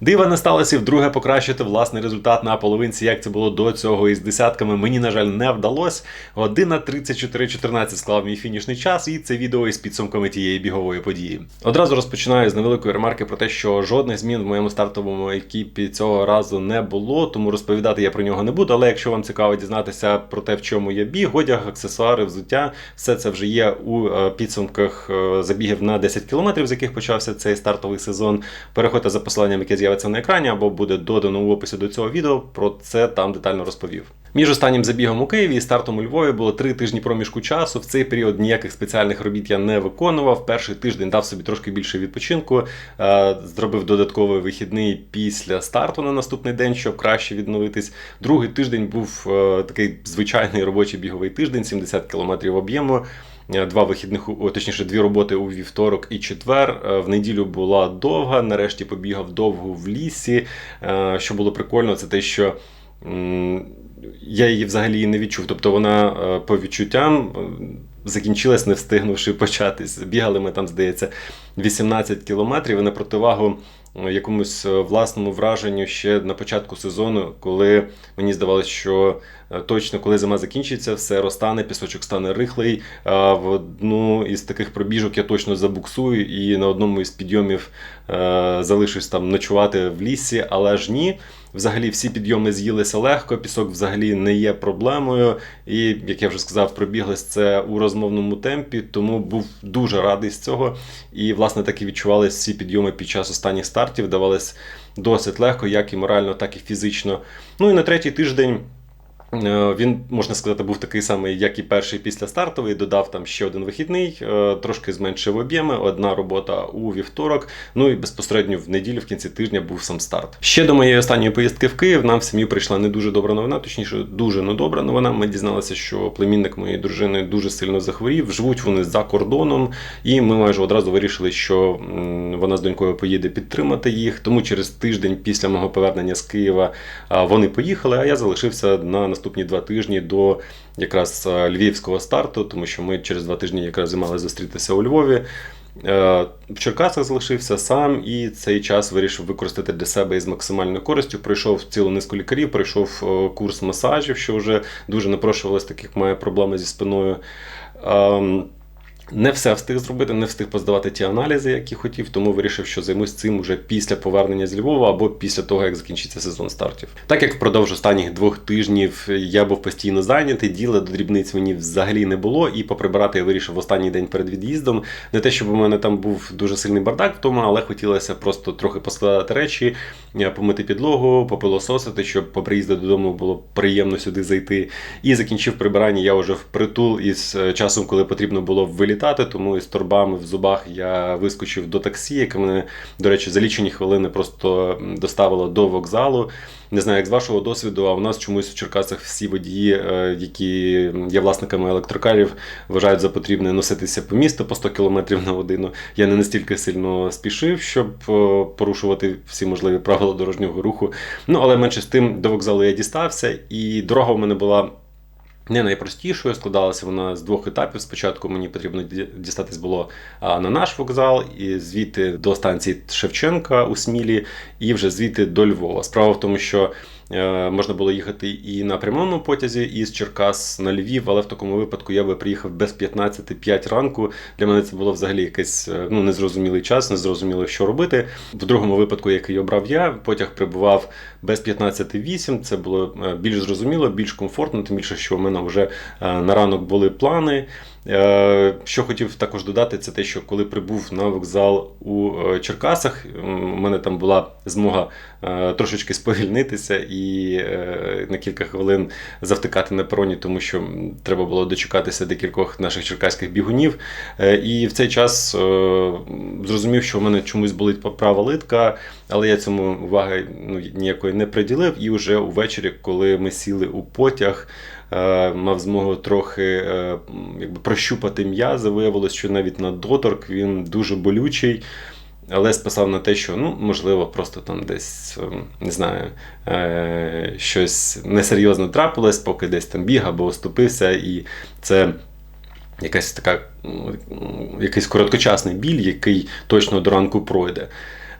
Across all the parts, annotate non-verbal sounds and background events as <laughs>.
Дива не сталося і вдруге покращити власний результат на половинці, як це було до цього із десятками. Мені, на жаль, не вдалося. Година 34.14 склав мій фінішний час, і це відео із підсумками тієї бігової події. Одразу розпочинаю з невеликої ремарки про те, що жодних змін в моєму стартовому екіпі цього разу не було, тому розповідати я про нього не буду. Але якщо вам цікаво дізнатися про те, в чому я біг, одяг, аксесуари, взуття, все це вже є у е, підсумках е, забігів на 10 кілометрів, з яких почався цей стартовий сезон. Переходьте за посиланням, яке з'явиться на екрані, або буде додано в описі до цього відео. Про це там детально розповів. Між останнім забігом у Києві і стартом у Львові було три тижні проміжку часу. В цей період ніяких спеціальних робіт я не виконував. Перший тиждень дав собі трошки більше відпочинку, е, зробив додатковий вихідний після старту на наступний день, щоб краще відновитись. Другий тиждень був е, такий звичайний робочий біговий тиждень, 70 км об'єму. Е, Два вихідних, точніше, дві роботи у вівторок і четвер. Е, В неділю була довга. Нарешті побігав довго в лісі. Е, Що було прикольно, це те, що я її взагалі не відчув. Тобто вона по відчуттям закінчилась, не встигнувши початись. Бігали ми там, здається, 18 кілометрів і на противагу якомусь е, власному враженню ще на початку сезону, коли мені здавалося, що е, точно коли зима закінчиться, все розтане, пісочок стане рихлий. В одну із таких пробіжок я точно забуксую і на одному із підйомів е, залишусь там ночувати в лісі, але ж ні. Взагалі всі підйоми з'їлися легко, пісок взагалі не є проблемою. І, як я вже сказав, пробіглись це у розмовному темпі, тому був дуже радий з цього. І, власне, так і відчувалися всі підйоми під час останніх стартів, давались досить легко, як і морально, так і фізично. Ну і на третій тиждень. Е, Він, можна сказати, був такий самий, як і перший після стартовий. Додав там ще один вихідний, е, трошки зменшив об'єми, одна робота у вівторок. Ну і безпосередньо в неділю, в кінці тижня, був сам старт. Ще до моєї останньої поїздки в Київ нам в сім'ю прийшла не дуже добра новина, точніше, дуже недобра новина. Ми дізналися, що племінник моєї дружини дуже сильно захворів. Живуть вони за кордоном, і ми майже одразу вирішили, що вона з донькою поїде підтримати їх. Тому через тиждень після мого повернення з Києва вони поїхали, а я залишився на наступні два тижні до якраз львівського старту, тому що ми через два тижні якраз мали зустрітися у Львові. Е, В Черкасах залишився сам і цей час вирішив використати для себе із максимальною користю. Пройшов цілу низку лікарів, пройшов е, курс масажів, що вже дуже напрошувалось, таких має проблеми зі спиною. Не все встиг зробити, не встиг поздавати ті аналізи, які хотів, тому вирішив, що займусь цим уже після повернення з Львова або після того, як закінчиться сезон стартів. Так як впродовж останніх двох тижнів я був постійно зайнятий, діла до дрібниць мені взагалі не було, і поприбирати я вирішив в останній день перед від'їздом. Не те, щоб у мене там був дуже сильний бардак вдома, але хотілося просто трохи поскладати речі, е, помити підлогу, попилососити, щоб по приїзду додому було приємно сюди зайти. І закінчив прибирання я вже впритул із е, часом, коли потрібно було вилітати, тому із торбами в зубах я вискочив до таксі, яке мене, до речі, за лічені хвилини просто доставило до вокзалу. Не знаю, як з вашого досвіду, а у нас чомусь в Черкасах всі водії, е, які є власниками електрокарів, вважають за потрібне носитися по місту по 100 км на годину. Я не настільки сильно спішив, щоб порушувати всі можливі правила дорожнього руху. Ну, але менше з тим до вокзалу я дістався, і дорога в мене була. Не найпростішою складалася вона з двох етапів. Спочатку мені потрібно дістатись було на наш вокзал, і звідти до станції Шевченка у Смілі, і вже звідти до Львова. Справа в тому, що можна було їхати і на прямому потязі із Черкас на Львів, але в такому випадку я би приїхав без 15-5 ранку. Для мене це було взагалі якийсь е, ну, незрозумілий час, незрозуміло, що робити. В другому випадку, який обрав я, потяг прибував без 15-8. Це було е, більш зрозуміло, більш комфортно, тим більше, що у мене вже е, на ранок були плани. Е, Що хотів також додати, це те, що коли прибув на вокзал у е, Черкасах, у мене там була змога е, трошечки сповільнитися і на кілька хвилин завтикати на пероні, тому що треба було дочекатися декількох наших черкаських бігунів. І в цей час зрозумів, що в мене чомусь болить права литка, але я цьому уваги ну, ніякої не приділив. І вже увечері, коли ми сіли у потяг, мав змогу трохи е, якби, прощупати м'язи. Виявилось, що навіть на доторк він дуже болючий. Але списав на те, що ну, можливо, просто там десь ем, не знаю, е, щось несерйозно трапилось, поки десь там біг або оступився, і це якась така, якийсь короткочасний біль, який точно до ранку пройде.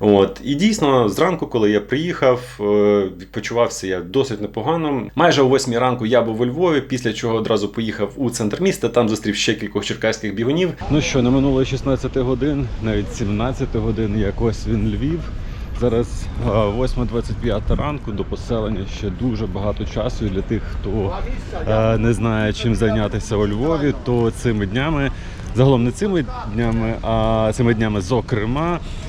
От і дійсно, зранку, коли я приїхав, е, відпочивався я досить непогано. Майже о 8 ранку я був у Львові, після чого одразу поїхав у центр міста. Там зустрів ще кількох черкаських бігунів. Ну що, не минуло 16 годин, навіть 17 годин, як ось він Львів. Зараз а, 8.25 ранку до поселення ще дуже багато часу. І для тих, хто е, не знає, чим зайнятися у Львові, то цими днями, загалом не цими днями, а цими днями, зокрема, е,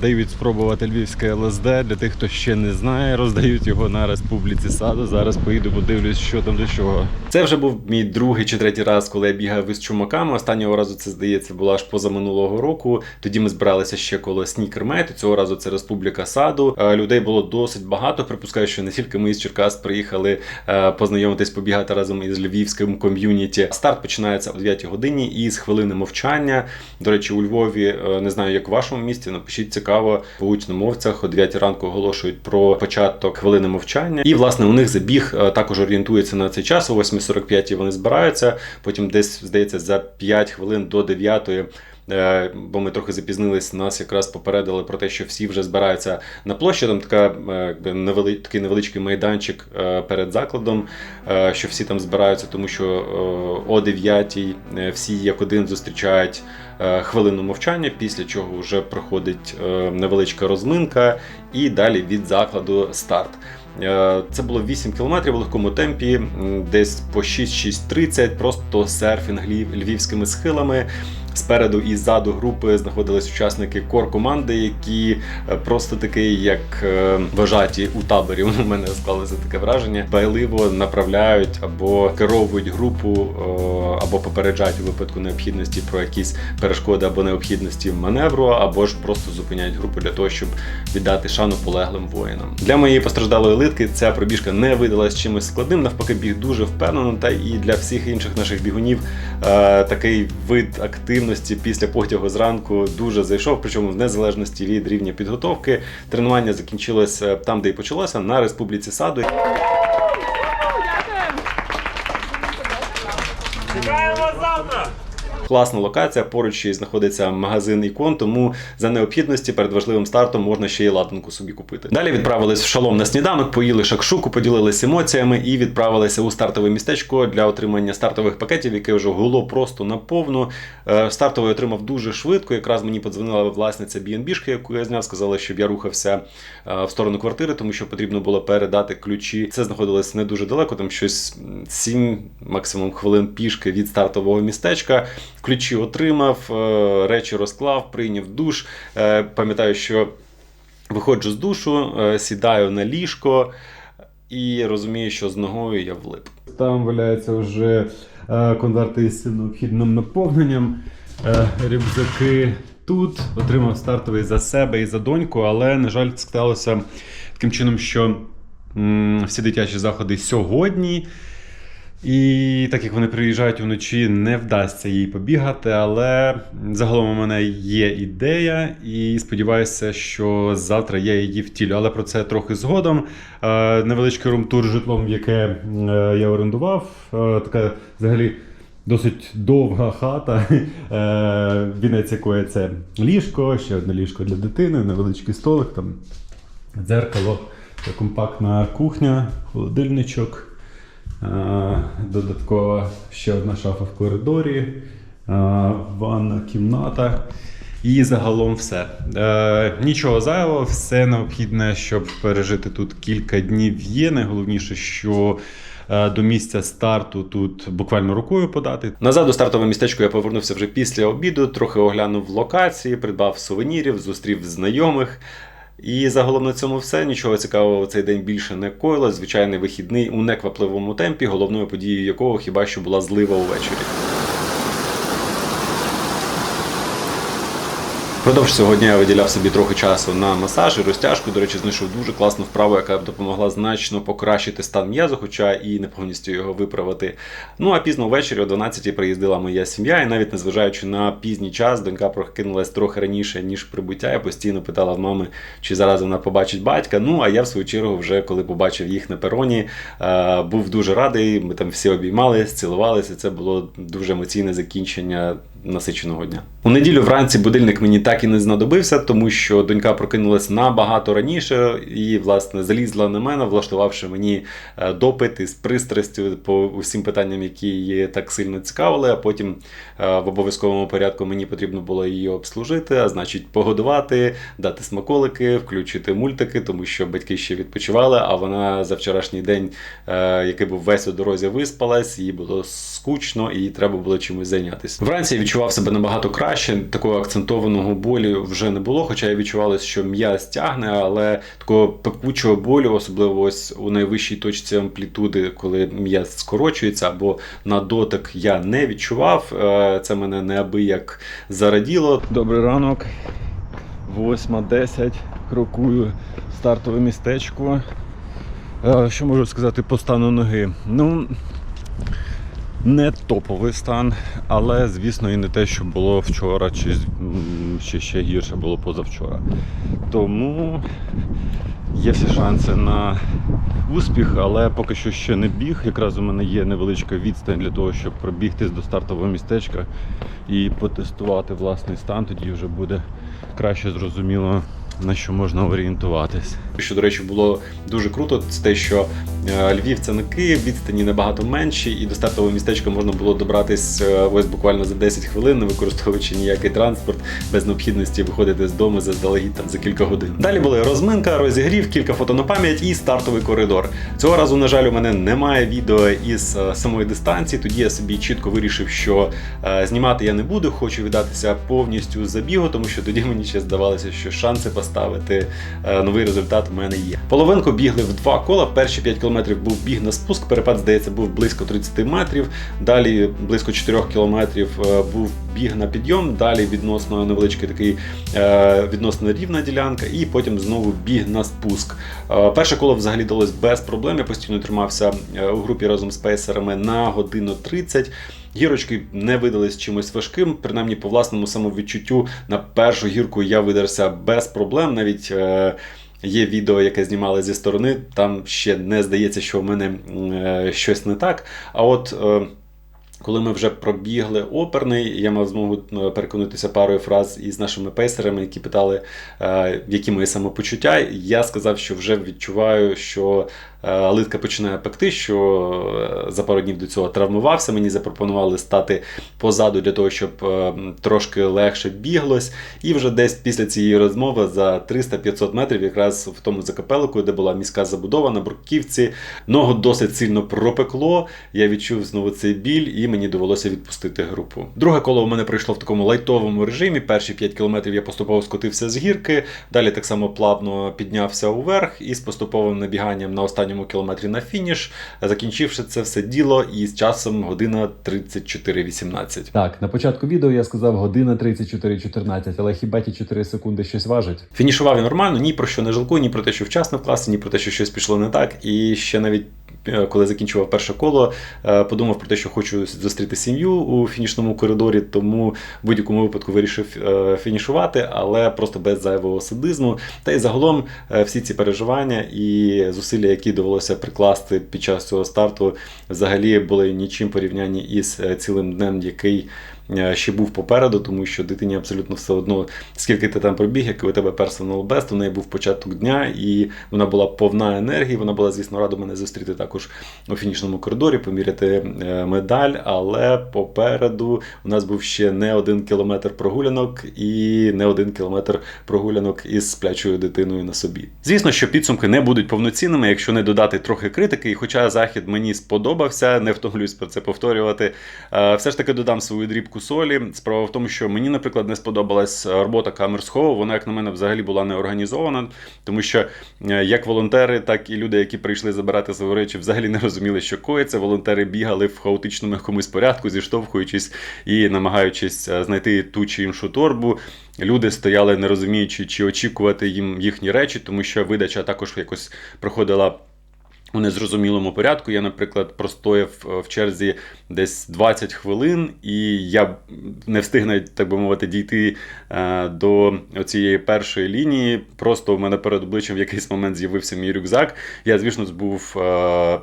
дають спробувати львівське ЛСД. Для тих, хто ще не знає, роздають його на республіці саду. Зараз поїду, подивлюсь, що там до чого. Це вже був мій другий чи третій раз, коли я бігав із чумаками. Останнього разу це здається була аж поза минулого року. Тоді ми збиралися ще коло снікермейт. Цього разу це Республіка Саду. Е, Людей було досить багато. Припускаю, що не тільки ми із Черкас приїхали е, познайомитись, побігати разом із львівським ком'юніті. Старт починається о 9 годині із хвилини мовчання. До речі, у Львові е, не знаю, як у вашому місті. Напишіть цікаво в учномовцях о 9 ранку оголошують про початок хвилини мовчання. І власне у них забіг е, також орієнтується на цей час. О 8.45 вони збираються. Потім десь здається за 5 хвилин до 9 Е, Бо ми трохи запізнились, нас якраз попередили про те, що всі вже збираються на площі. Там така е, невели, такий невеличкий майданчик е, перед закладом, е, що всі там збираються, тому що е, о 9 всі як один зустрічають е, хвилину мовчання, після чого вже проходить е, невеличка розминка, і далі від закладу старт. Е, Це було 8 кілометрів у легкому темпі, десь по 6-6.30, просто серфінг львівськими схилами. Спереду і ззаду групи знаходились учасники кор команди, які е, просто такий, як е, вважаті у таборі. <laughs> У мене склалося таке враження. Байливо направляють або керовують групу, е, або попереджають у випадку необхідності про якісь перешкоди або необхідності маневру, або ж просто зупиняють групу для того, щоб віддати шану полеглим воїнам. Для моєї постраждалої литки ця пробіжка не видалась чимось складним. Навпаки, біг дуже впевнено. Та і для всіх інших наших бігунів такий вид активності після потягу зранку дуже зайшов. Причому в незалежності від рівня підготовки. Тренування закінчилось там, де і почалося, на республіці саду. Класна локація, поруч й знаходиться магазин ікон, тому за необхідності перед важливим стартом можна ще й ладанку собі купити. Далі відправились в шалом на сніданок, поїли шакшуку, поділилися емоціями і відправилися у стартове містечко для отримання стартових пакетів, яке вже гуло просто наповну. Е, Стартовий отримав дуже швидко. Якраз мені подзвонила власниця BNB-шки, яку я зняв, сказала, щоб я рухався е, в сторону квартири, тому що потрібно було передати ключі. Це знаходилось не дуже далеко, там щось 7 максимум хвилин пішки від стартового містечка. Ключі отримав, е, речі розклав, прийняв душ. Е, Пам'ятаю, що виходжу з душу, е, сідаю на ліжко і розумію, що з ногою я влип. Там валяються вже конверти з необхідним наповненням, рюкзаки тут. Отримав стартовий за себе і за доньку, але, на жаль, склалося таким чином, що всі дитячі заходи сьогодні. І так як вони приїжджають вночі, не вдасться їй побігати, але загалом у мене є ідея, і сподіваюся, що завтра я її втілю. Але про це трохи згодом. Е, невеличкий румтур житлом, яке е, я орендував. Е, така взагалі. Досить довга хата, <laughs> вінець якої це ліжко, ще одне ліжко для дитини, невеличкий столик, там дзеркало, компактна кухня, холодильничок. Додатково ще одна шафа в коридорі, ванна кімната. І загалом все. Е, нічого зайвого, все необхідне, щоб пережити тут кілька днів є. Найголовніше, що е, до місця старту тут буквально рукою подати. Назад до стартового містечку я повернувся вже після обіду, трохи оглянув локації, придбав сувенірів, зустрів знайомих. І загалом на цьому все. Нічого цікавого цей день більше не коїло. Звичайний вихідний у неквапливому темпі, головною подією якого хіба що була злива увечері. Продовж цього дня я виділяв собі трохи часу на масаж і розтяжку. До речі, знайшов дуже класну вправу, яка б допомогла значно покращити стан м'язу, хоча і не повністю його виправити. Ну а пізно ввечері о 12 приїздила моя сім'я, і навіть незважаючи на пізній час, донька прокинулась трохи раніше, ніж прибуття. Я постійно питала в мами, чи зараз вона побачить батька. Ну а я в свою чергу, вже коли побачив їх на пероні, е, був дуже радий. Ми там всі обіймалися, цілувалися. Це було дуже емоційне закінчення насиченого дня. У неділю вранці будильник мені так і не знадобився, тому що донька прокинулась набагато раніше і, власне, залізла на мене, влаштувавши мені е, допит із пристрастю по усім питанням, які її так сильно цікавили. А потім е, в обов'язковому порядку мені потрібно було її обслужити, а значить, погодувати, дати смаколики, включити мультики, тому що батьки ще відпочивали. А вона за вчорашній день, е, який був весь у дорозі, виспалась, їй було скучно і треба було чимось зайнятися. Вранці відчував себе набагато краще. Такого акцентованого болю вже не було, хоча я відчувалося, що м'яз тягне, але такого пекучого болю, особливо ось у найвищій точці амплітуди, коли м'яз скорочується або на дотик я не відчував. Е, Це мене неабияк зараділо. Добрий ранок. 8.10. Крокую стартове містечко. Е, Що можу сказати по стану ноги? Ну, не топовий стан, але, звісно, і не те, що було вчора, чи, чи ще гірше було позавчора. Тому є всі шанси на успіх, але поки що ще не біг. Якраз у мене є невеличка відстань для того, щоб пробігтись до стартового містечка і потестувати власний стан. Тоді вже буде краще зрозуміло, на що можна орієнтуватись. Що, до речі, було дуже круто, це те, що е, Львів це не Київ, відстані набагато менші, і до стартового містечка можна було добратись е, ось буквально за 10 хвилин, не використовуючи ніякий транспорт, без необхідності виходити з дому заздалегідь там за кілька годин. Далі були розминка, розігрів, кілька фото на пам'ять і стартовий коридор. Цього разу, на жаль, у мене немає відео із е, самої дистанції. Тоді я собі чітко вирішив, що знімати я не буду, хочу віддатися повністю забігу, тому що тоді мені ще здавалося, що шанси поставити е, новий результат в мене є. Половинку бігли в два кола. Перші 5 кілометрів був біг на спуск. Перепад, здається, був близько 30 метрів. Далі близько 4 кілометрів е, був біг на підйом. Далі відносно невеличкий такий е, відносно рівна ділянка, і потім знову біг на спуск. Перше коло взагалі далось без проблем. Я постійно тримався у групі разом з пейсерами на годину 30. Гірочки не видались чимось важким, принаймні по власному самовідчуттю на першу гірку я видерся без проблем. Навіть е, є відео, яке знімали зі сторони. Там ще не здається, що в мене е, щось не так. А от. Е, коли ми вже пробігли оперний, я мав змогу е, переконатися парою фраз із нашими пейсерами, які питали, е, які мої самопочуття. Я сказав, що вже відчуваю, що е, литка починає пекти, що за пару днів до цього травмувався. Мені запропонували стати позаду для того, щоб трошки легше біглось. І вже десь після цієї розмови за 300-500 метрів, якраз в тому закапелику, де була міська забудова на Бруківці, ногу досить сильно пропекло. Я відчув знову цей біль, і мені довелося відпустити групу. Друге коло у мене пройшло в такому лайтовому режимі. Перші 5 кілометрів я поступово скотився з гірки, далі так само плавно піднявся уверх і з поступовим набіганням на останньому кілометрі на фініш, закінчивши це все діло із часом година 34.18. Так, на початку відео я сказав година 34.14, але хіба ті 4 секунди щось важить? Фінішував я нормально, ні про що не жалкую, ні про те, що вчасно вкласти, ні про те, що щось пішло не так. І ще навіть коли закінчував перше коло, е, подумав про те, що хочу зустріти сім'ю у фінішному коридорі, тому в будь-якому випадку вирішив е, фінішувати, але просто без зайвого садизму. Та й загалом е, всі ці переживання і зусилля, які довелося прикласти під час цього старту, взагалі були нічим порівнянні із е, цілим днем, який е, ще був попереду, тому що дитині абсолютно все одно, скільки ти там пробіг, який у тебе персонал бест, у неї був початок дня, і вона була повна енергії. Вона була, звісно, рада мене зустріти також у фінішному коридорі, поміряти е, медаль. Але попереду у нас був ще не один кілометр прогулянок і не один кілометр прогулянок із сплячою дитиною на собі. Звісно, що підсумки не будуть повноцінними, якщо не додати трохи критики. І хоча захід мені сподобався, не втомлюсь про це повторювати. е, Все ж таки додам свою дрібку солі. Справа в тому, що мені, наприклад, не сподобалась робота камер схову. Вона, як на мене, взагалі була не організована, тому що е, як волонтери, так і люди, які прийшли забирати свої речі, взагалі не розуміли, що коїться. Волонтери бігали в хаотичному якомусь порядку, зіштовхуючись і намагаючись е, знайти ту чи іншу торбу. Люди стояли, не розуміючи, чи очікувати їм їхні речі, тому що видача також якось проходила у незрозумілому порядку. Я, наприклад, простояв е, в черзі десь 20 хвилин, і я не встиг навіть, так би мовити, дійти е, до цієї першої лінії. Просто в мене перед обличчям в якийсь момент з'явився мій рюкзак. Я, звісно, був е,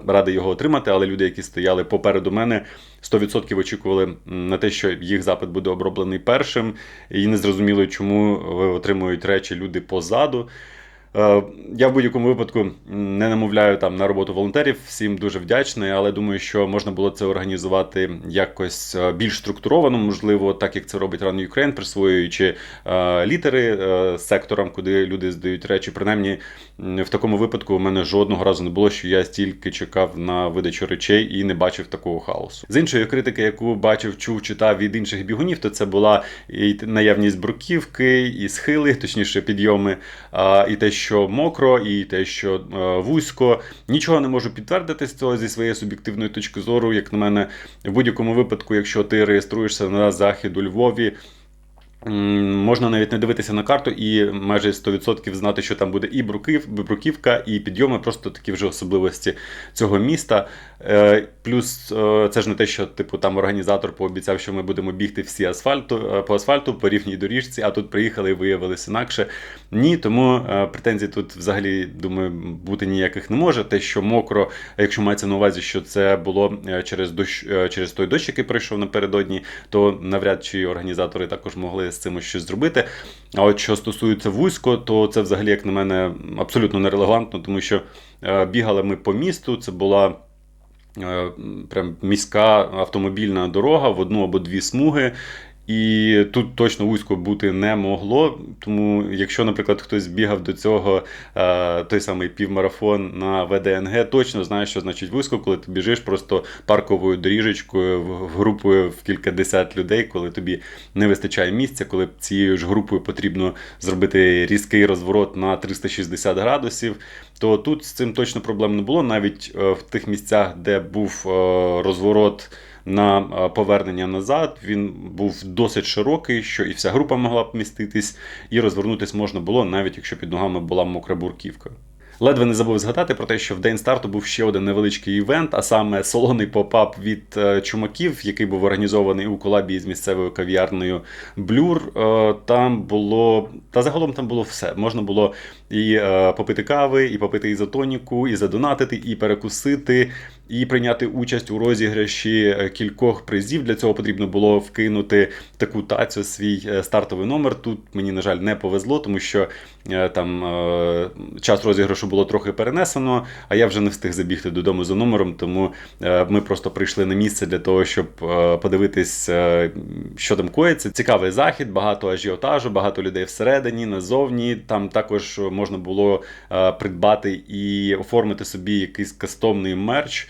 радий його отримати, але люди, які стояли попереду мене, 100% очікували на те, що їх запит буде оброблений першим, і не зрозуміли, чому отримують речі люди позаду. Е, Я в будь-якому випадку не намовляю там на роботу волонтерів. Всім дуже вдячний, але думаю, що можна було це організувати якось е, більш структуровано, можливо, так як це робить Run Ukraine, присвоюючи е, літери секторам, куди люди здають речі. Принаймні, в такому випадку у мене жодного разу не було, що я стільки чекав на видачу речей і не бачив такого хаосу. З іншої критики, яку бачив, чув, читав від інших бігунів, то це була і наявність бруківки, і схили, точніше, підйоми, і те, що мокро, і те, що вузько. Нічого не можу підтвердити з цього зі своєї суб'єктивної точки зору. Як на мене, в будь-якому випадку, якщо ти реєструєшся на захід у Львові. Можна навіть не дивитися на карту і майже 100% знати, що там буде і бруківка, і підйоми, просто такі вже особливості цього міста. Е, Плюс е, це ж не те, що типу там організатор пообіцяв, що ми будемо бігти всі асфальту е, по асфальту по рівній доріжці, а тут приїхали і виявилось інакше. Ні, тому претензій тут взагалі думаю бути ніяких не може. Те, що мокро, якщо мається на увазі, що це було через дощ, через той дощ, який пройшов напередодні, то навряд чи організатори також могли з цим щось зробити. А от що стосується вузько, то це взагалі, як на мене, абсолютно нерелевантно, тому що е, бігали ми по місту. Це була е, прям міська автомобільна дорога в одну або дві смуги. І тут точно вузько бути не могло. Тому, якщо, наприклад, хтось бігав до цього е, той самий півмарафон на ВДНГ, точно знає, що значить вузько, коли ти біжиш просто парковою доріжечкою в- групою в кількадесят людей, коли тобі не вистачає місця, коли цією ж групою потрібно зробити різкий розворот на 360 градусів. То тут з цим точно проблем не було. Навіть е, в тих місцях, де був е, розворот на е, повернення назад, він був досить широкий, що і вся група могла б міститись, і розвернутись можна було, навіть якщо під ногами була мокра бурківка. Ледве не забув згадати про те, що в день старту був ще один невеличкий івент, а саме солоний попап від е, чумаків, який був організований у колабі з місцевою кав'ярнею Блюр. Е, Там було та загалом там було все. Можна було і е, попити кави, і попити ізотоніку, і задонатити, і перекусити, і прийняти участь у розіграші е, кількох призів. Для цього потрібно було вкинути таку тацю свій е, стартовий номер. Тут мені, на жаль, не повезло, тому що е, там час розіграшу було трохи перенесено, а я вже не встиг забігти додому за номером, тому ми просто прийшли на місце для того, щоб подивитись, що там коїться. Цікавий захід, багато ажіотажу, багато людей всередині, назовні. Там також можна було придбати і оформити собі якийсь кастомний мерч.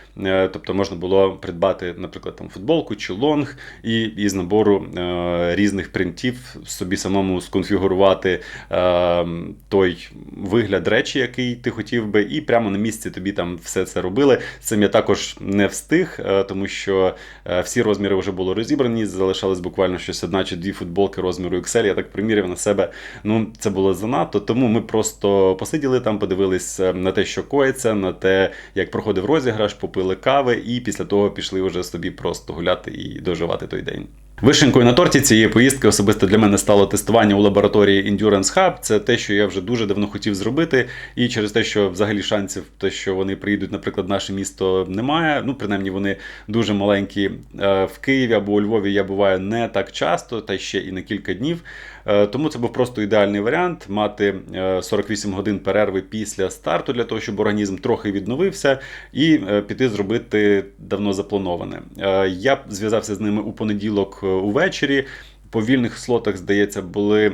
Е, Тобто можна було придбати, наприклад, там футболку чи лонг, і із набору е, різних принтів собі самому сконфігурувати е, той вигляд речі, який ти хотів би, і прямо на місці тобі там все це робили. Цим я також не встиг, тому що всі розміри вже були розібрані. Залишалось буквально щось одна чи дві футболки розміру XL. Я так приміряв на себе. Ну, це було занадто. Тому ми просто посиділи там, подивились на те, що коїться, на те, як проходив розіграш, попили кави, і після того пішли вже собі просто гуляти і доживати той день. Вишенькою на торті цієї поїздки особисто для мене стало тестування у лабораторії Endurance Hub. Це те, що я вже дуже давно хотів зробити, і через те, що взагалі шансів, те, що вони приїдуть, наприклад, в наше місто немає. Ну, принаймні, вони дуже маленькі Е, в Києві або у Львові. Я буваю не так часто, та ще і на кілька днів. Е, Тому це був просто ідеальний варіант мати е, 48 годин перерви після старту для того, щоб організм трохи відновився, і е, піти зробити давно заплановане. Е, Я зв'язався з ними у понеділок е, увечері. По вільних слотах, здається, були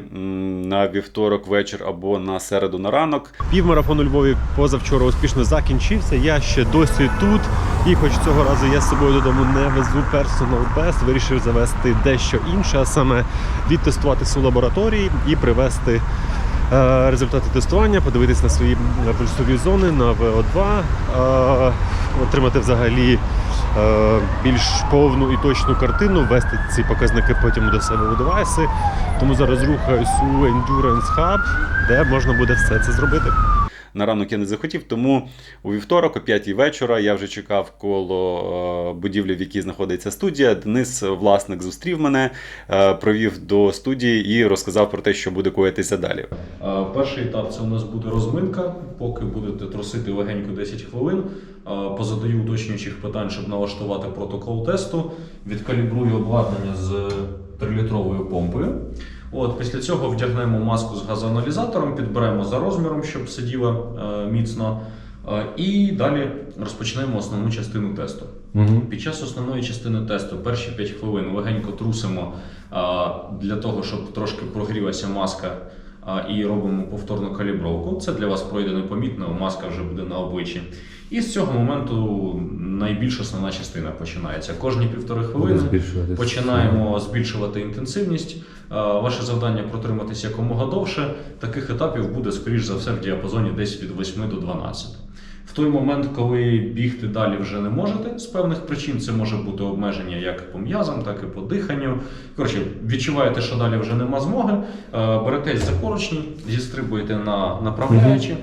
на вівторок вечір або на середу на ранок. Півмарафон у Львові позавчора успішно закінчився. Я ще досі тут. І хоч цього разу я з собою додому не везу персонал Best, вирішив завести дещо інше, а саме відтестуватися у лабораторії і привести е, результати тестування, подивитись на свої е, пульсові зони на ВО2, е, отримати взагалі е, більш повну і точну картину, ввести ці показники потім до себе у девайси. Тому зараз рухаюсь у Endurance Hub, де можна буде все це зробити. На ранок я не захотів. Тому у вівторок, о 5 вечора, я вже чекав коло е, будівлі, в якій знаходиться студія. Денис, власник, зустрів мене, е, провів до студії і розказав про те, що буде коїтися далі. Е, Перший етап це у нас буде розминка. Поки будете трусити легенько 10 хвилин. е, Позадаю уточнюючих питань, щоб налаштувати протокол тесту. Відкалібрую обладнання з 3-літровою помпою. От, після цього вдягнемо маску з газоаналізатором, підберемо за розміром, щоб сиділа е, міцно. Е, І далі розпочнемо основну частину тесту. Під час основної частини тесту перші 5 хвилин легенько трусимо а, для того, щоб трошки прогрілася маска і робимо повторну калібровку. Це для вас пройде непомітно, маска вже буде на обличчі. І з цього моменту найбільш основна частина починається. Кожні півтори хвилини починаємо збільшувати інтенсивність. А, Ваше завдання протриматись якомога довше. Таких етапів буде, скоріш за все, в діапазоні десь від 8 до 12. В той момент, коли бігти далі вже не можете з певних причин, це може бути обмеження як по м'язам, так і по диханню. Коротше, відчуваєте, що далі вже нема змоги. е, Беретесь за поручні, зістрибуєте на направляючі.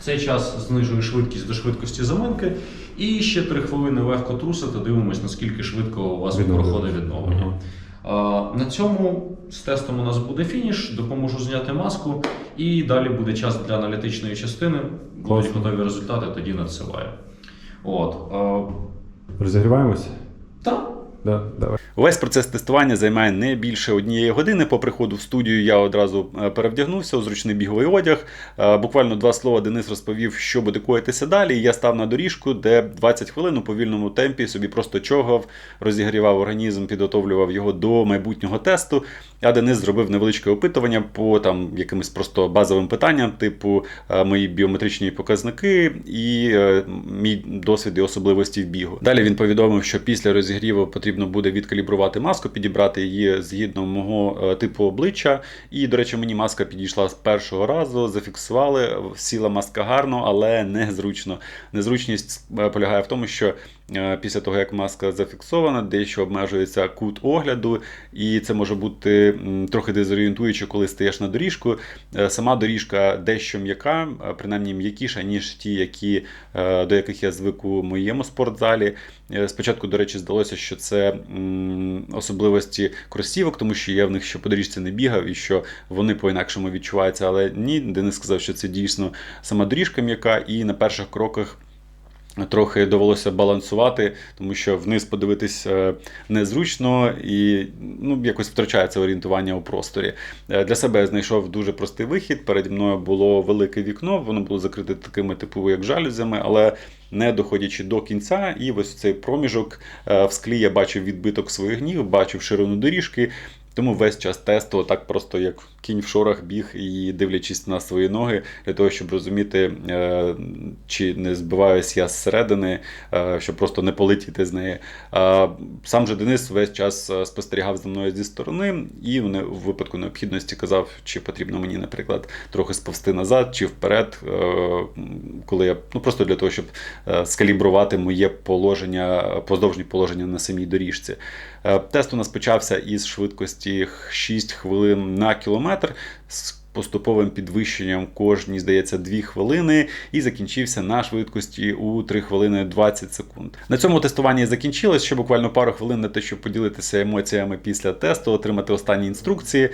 В цей час знижую швидкість до швидкості заминки. І ще 3 хвилини легко трусите, дивимось, наскільки швидко у вас Відновлення. проходить відновлення. На цьому з тестом у нас буде фініш, допоможу зняти маску, і далі буде час для аналітичної частини. Будуть готові результати, тоді надсилаю. От. Розігріваємось? Розігріваємося? Да, давай. Увесь процес тестування займає не більше однієї години. По приходу в студію я одразу е, перевдягнувся у зручний біговий одяг. Е, Буквально два слова Денис розповів, що буде коїтися далі. Я став на доріжку, де 20 хвилин у повільному темпі собі просто чогав, розігрівав організм, підготовлював його до майбутнього тесту. А Денис зробив невеличке опитування по там якимось просто базовим питанням, типу е, мої біометричні показники і мій досвід і особливості в бігу. Далі він повідомив, що після розігріву потрібно буде відкалібрувати маску, підібрати її згідно мого е, типу обличчя. І, до речі, мені маска підійшла з першого разу, зафіксували, сіла маска гарно, але незручно. Незручність е, полягає в тому, що е, після того, як маска зафіксована, дещо обмежується кут огляду, і це може бути трохи дезорієнтуюче, коли стаєш на доріжку. Сама доріжка дещо м'яка, принаймні м'якіша, ніж ті, які, до яких я звик у моєму спортзалі. Е, Спочатку, до речі, здалося, що це особливості кросівок, тому що я в них ще по доріжці не бігав і що вони по-інакшому відчуваються. Але ні, Денис сказав, що це дійсно сама доріжка м'яка, і на перших кроках. Трохи довелося балансувати, тому що вниз подивитись е, незручно і ну, якось втрачається орієнтування у просторі. Е, Для себе я знайшов дуже простий вихід. Переді мною було велике вікно, воно було закрите такими типу, як жалюзями, але не доходячи до кінця, і ось цей проміжок е, в склі я бачив відбиток своїх ніг, бачив ширину доріжки. Тому весь час тесту, так просто як кінь в шорах біг і дивлячись на свої ноги, для того, щоб розуміти, е, чи не збиваюсь я зсередини, е, щоб просто не полетіти з неї. Е, Сам же Денис весь час спостерігав за мною зі сторони, і в випадку необхідності казав, чи потрібно мені, наприклад, трохи сповзти назад чи вперед, коли я ну просто для того, щоб скалібрувати моє положення, поздовжнє положення на самій доріжці. Е, Тест у нас почався із швидкості 6 хвилин на кілометр з поступовим підвищенням кожні, здається, 2 хвилини, і закінчився на швидкості у 3 хвилини 20 секунд. На цьому тестування закінчилось. Ще буквально пару хвилин на те, щоб поділитися емоціями після тесту, отримати останні інструкції.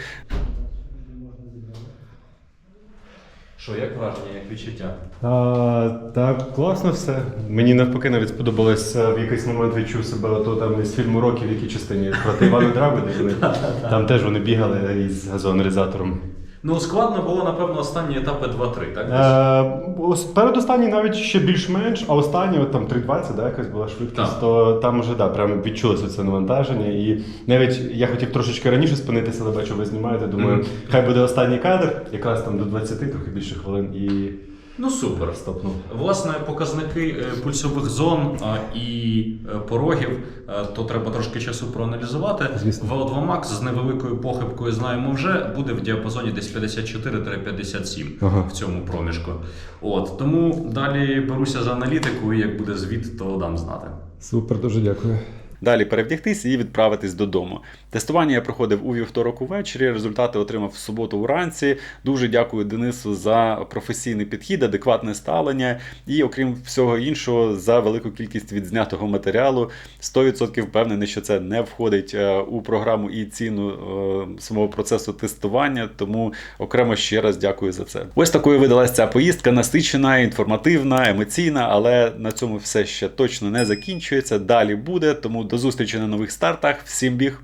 Що, як враження, як відчуття? А, так, класно все. Мені навпаки навіть сподобалось е, в якийсь момент відчув себе ото там із фільму Рокі, в якій частині проти Івана Драгоди. <laughs> Там теж вони бігали із газоаналізатором. Ну, складно було, напевно, останні етапи 2-3, так? Е, ос- передостанній навіть ще більш-менш, а останні, от там 3.20, да, якась була швидкість, Так. то там вже да, прям відчулося це навантаження. І навіть я хотів трошечки раніше спинитися, але бачу, ви знімаєте. Думаю, Мгм. хай буде останній кадр, якраз там до 20, трохи більше хвилин, і Ну, супер. стопнув. Власне, показники е, пульсових зон і е, порогів, е, то треба трошки часу проаналізувати. Звісно. VO2 Max з невеликою похибкою знаємо вже, буде в діапазоні десь 54-57 Ага. в цьому проміжку. От, тому далі беруся за аналітику, і як буде звіт, то дам знати. Супер, дуже дякую. Далі перевдягтись і відправитись додому. Тестування я проходив у вівторок увечері. Результати отримав в суботу вранці. Дуже дякую Денису за професійний підхід, адекватне ставлення і, окрім всього іншого, за велику кількість відзнятого матеріалу. 100% впевнений, що це не входить е, у програму і ціну е, самого процесу тестування. Тому окремо ще раз дякую за це. Ось такою видалась ця поїздка насичена, інформативна, емоційна, але на цьому все ще точно не закінчується. Далі буде. Тому до зустрічі на нових стартах. Всім біг!